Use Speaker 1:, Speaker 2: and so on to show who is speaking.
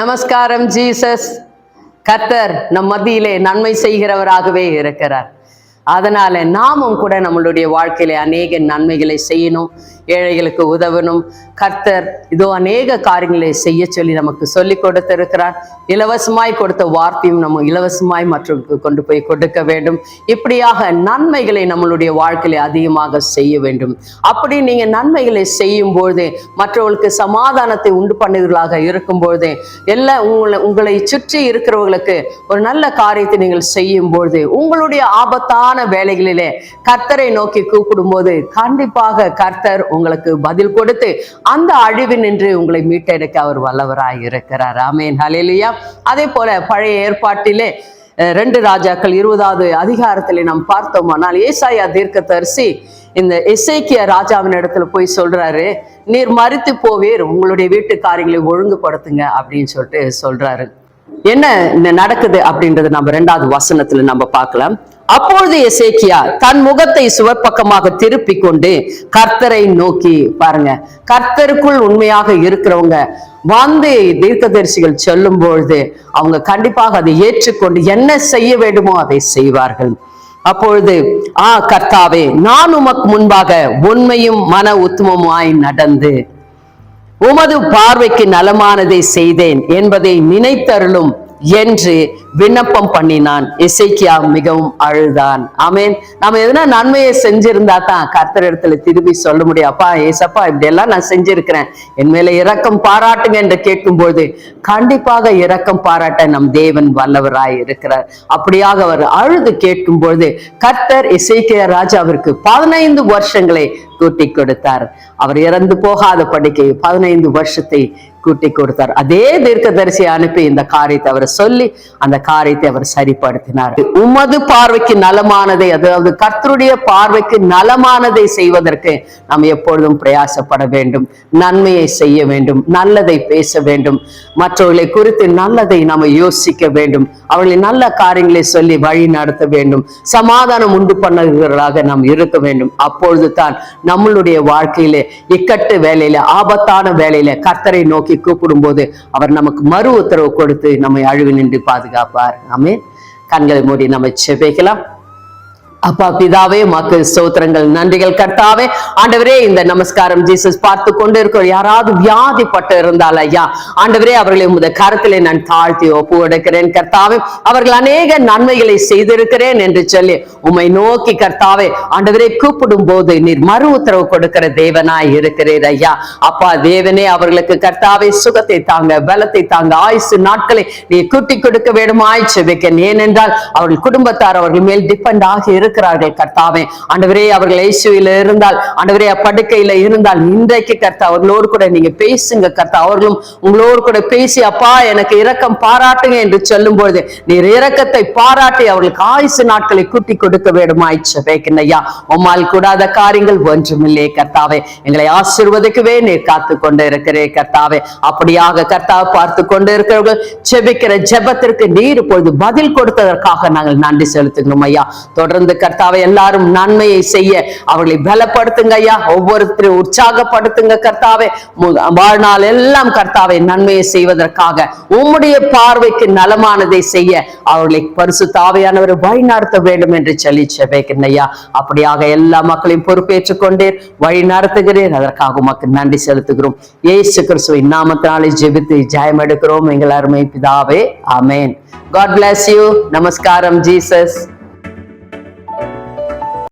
Speaker 1: நமஸ்காரம் ஜீசஸ். கத்தர் நம் மத்தியிலே நன்மை செய்கிறவராகவே இருக்கிறார். அதனால நாமும் கூட நம்மளுடைய வாழ்க்கையில அநேக நன்மைகளை செய்யணும் ஏழைகளுக்கு உதவணும். கர்த்தர் இதோ அநேக காரியங்களை செய்ய சொல்லி நமக்கு சொல்லி கொடுத்திருக்கிறார். இலவசமாய் கொடுத்த வார்த்தையும் நம்ம இலவசமாய் மற்றவர்களுக்கு கொண்டு போய் கொடுக்க வேண்டும். இப்படியாக நன்மைகளை நம்மளுடைய வாழ்க்கையில அதிகமாக செய்ய வேண்டும். அப்படி நீங்க நன்மைகளை செய்யும் பொழுது மற்றவர்களுக்கு சமாதானத்தை உண்டு பண்ணுவீர்களாக இருக்கும் பொழுது எல்லா உங்களை உங்களை சுற்றி இருக்கிறவர்களுக்கு ஒரு நல்ல காரியத்தை நீங்கள் செய்யும் பொழுது உங்களுடைய ஆபத்தான வேலைகளிலே கர்த்தரை நோக்கி கூப்பிடும்போது கண்டிப்பாக கர்த்தர் உங்களுக்கு பதில் கொடுத்து அந்த அழிவு நின்று உங்களை மீட்டெடுக்க அவர் வல்லவராய் இருக்கிறார். ஆமேன். ஹலேலியா அதே போல பழைய ஏற்பாட்டிலே ரெண்டு ராஜாக்கள் இருபதாவது அதிகாரத்திலே நாம் பார்த்தோமானால் ஏசாயா தீர்க்க தரிசி இந்த இசைக்கிய ராஜாவின் இடத்துல போய் சொல்றாரு நீர் மறித்து போவீர் உங்களுடைய வீட்டு காரியங்களை ஒழுங்குபடுத்துங்க அப்படின்னு சொல்லிட்டு சொல்றாரு. என்ன இந்த நடக்குது அப்படின்றது நம்ம ரெண்டாவது வசனத்துல நம்ம பார்க்கலாம். அப்பொழுது எசேக்கியா தன் முகத்தை சுவர்பக்கமாக திருப்பி கொண்டு கர்த்தரை நோக்கி பாருங்க. கர்த்தருக்குள் உண்மையாக இருக்கிறவங்க வந்து தீர்க்கதரிசிகள் சொல்லும் பொழுது அவங்க கண்டிப்பாக அதை ஏற்றுக்கொண்டு என்ன செய்ய வேண்டுமோ அதை செய்வார்கள். அப்பொழுது ஆ கர்த்தாவே நான் உமக்கு முன்பாக உண்மையும் மன உத்தமமாய் நடந்து உமது பார்வைக்கு நலமானதை செய்தேன் என்பதை நினைத்தருளும் என்று விண்ணப்பம் பண்ணினான். இசைக்கியா மிகவும் அழுதான். ஆமேன். நாம எதனா நன்மையை செஞ்சிருந்தா தான் கர்த்தர் இடத்துல திரும்பி சொல்ல முடியும். அப்பா ஏசப்பா இப்படி எல்லாம் நான் செஞ்சிருக்கிறேன். என் மேல இரக்கம் பாராட்டுங்க என்று கேட்கும்போது கண்டிப்பாக இரக்கம் பாராட்ட நம் தேவன் வல்லவராய் இருக்கிறார். அப்படியாக அவர் அழுது கேட்கும்போது கர்த்தர் இசைக்கிய ராஜாவிற்கு பதினைந்து வருஷங்களை கூட்டி கொடுத்தார். அவர் இறந்து போகாத படிக்கை பதினைந்து வருஷத்தை கூட்டி கொடுத்தார் அதே தீர்க்கதரிசி அனுப்பி இந்த காரியத்தை அவர் சொல்லி அந்த காரியத்தை அவர் சரிப்படுத்தினார். உமது பார்வைக்கு நலமானதை அதாவது கர்த்தருடைய பார்வைக்கு நலமானதை செய்வதற்கு நாம் எப்பொழுதும் பிரயாசப்பட வேண்டும். நன்மையை செய்ய வேண்டும் நல்லதை பேச வேண்டும். மற்றவர்களை குறித்து நல்லதை நாம் யோசிக்க வேண்டும். அவர்களை நல்ல காரியங்களை சொல்லி வழி நடத்த வேண்டும். சமாதானம் உண்டு பண்ணுகிறவர்களாக நாம் இருக்க வேண்டும். அப்பொழுது தான் நம்மளுடைய வாழ்க்கையிலே இக்கட்டு வேலையில ஆபத்தான வேலையில கர்த்தரை நோக்கி கூப்பிடும் போது அவர் நமக்கு மறு உத்தரவு கொடுத்து நம்மை அழுவி நின்று பாதுகாப்பார். ஆமே கண்களை மூடி நம்ம செபிக்கலாம் அப்பா பிதாவே மக்கு ஸ்தோத்திரங்கள் நன்றிகள் கர்த்தாவே. ஆண்டவரே இந்த நமஸ்காரம் ஜீசஸ் பார்த்து கொண்டு இருக்கிற யாராவது வியாதிப்பட்டு இருந்தால் ஐயா ஆண்டவரே அவர்களை உமது கரத்திலே நான் தாழ்த்தி ஒப்பு எடுக்கிறேன் கர்த்தாவே அவர்கள் அநேக நன்மைகளை செய்திருக்கிறேன் என்று சொல்லி உமை நோக்கி கர்த்தாவே ஆண்டவரே கூப்பிடும் போது நீர் மறு உத்தரவு கொடுக்கிற தேவனாய் இருக்கிறீர் ஐயா. அப்பா தேவனே அவர்களுக்கு கர்த்தாவே சுகத்தை தாங்க பலத்தை தாங்க ஆயுசு நாட்களை நீ கூட்டி கொடுக்க வேண்டுமாய் செபிக்க ஏனென்றால் அவர்கள் குடும்பத்தார் அவர்கள் மேல் டிபெண்ட் ஆகி இருக்கிறார்கள் கர்த்தாவே. ஆண்டவரே அவர்கள் இயேசுவில இருந்தால் ஆண்டவரே படுக்கையில இருந்தால் இன்றைக்கு கர்த்தா அவர்களோடு கூட நீங்க பேசுங்க கர்த்தா. அவர்களும் உங்களோடு கூட பேசி அப்பா எனக்கு இரக்கம் பாராட்டுங்க என்று சொல்லும் பொழுது நீர் இரக்கத்தை பாராட்டி அவர்களுக்கு ஆயுசு நாட்களை கூட்டி கொடுக்க வேண்டுமாய் செபிக்கிறேன் உம்மால் கூடாத காரியங்கள் ஒன்றுமில்லை கர்த்தாவே. எங்களை ஆசிர்வதிக்கவே நீர் காத்து கொண்டு இருக்கிறே கர்த்தாவே. அப்படியாக கர்த்தாவை பார்த்து கொண்டு இருக்கிறவர்கள் செபிக்கிற ஜெபத்திற்கு நீர் இப்பொழுது பதில் கொடுத்ததற்காக நாங்கள் நன்றி செலுத்துகிறோம் ஐயா. தொடர்ந்து கர்த்தாவை எல்லாரும் நன்மையை செய்ய அவர்களை பலப்படுத்துங்க ஐயா. ஒவ்வொருத்தரையும் உற்சாகப்படுத்துங்க கர்த்தாவை. வாழ்நாள் எல்லாம் கர்த்தாவை நன்மையை செய்வதற்காக உம்முடைய பார்வைக்கு நலமானதை செய்ய அவர்களை பரிசு தாவையானவர் வழிநடத்த வேண்டும் என்று சொல்லி செவைக்கிறேன் ஐயா. அப்படியாக எல்லா மக்களையும் பொறுப்பேற்றுக் கொண்டீர். வழி நடத்துகிறேன் அதற்காக உமக்கு நன்றி செலுத்துகிறோம். ஏசு கிறிஸ்துவின் நாமத்தினாலே ஜெபித்து ஜெயம் எடுக்கிறோம். எங்கள் அருமை பிதாவே. அமேன் காட் பிளஸ் யூ நமஸ்காரம். ஜீசஸ்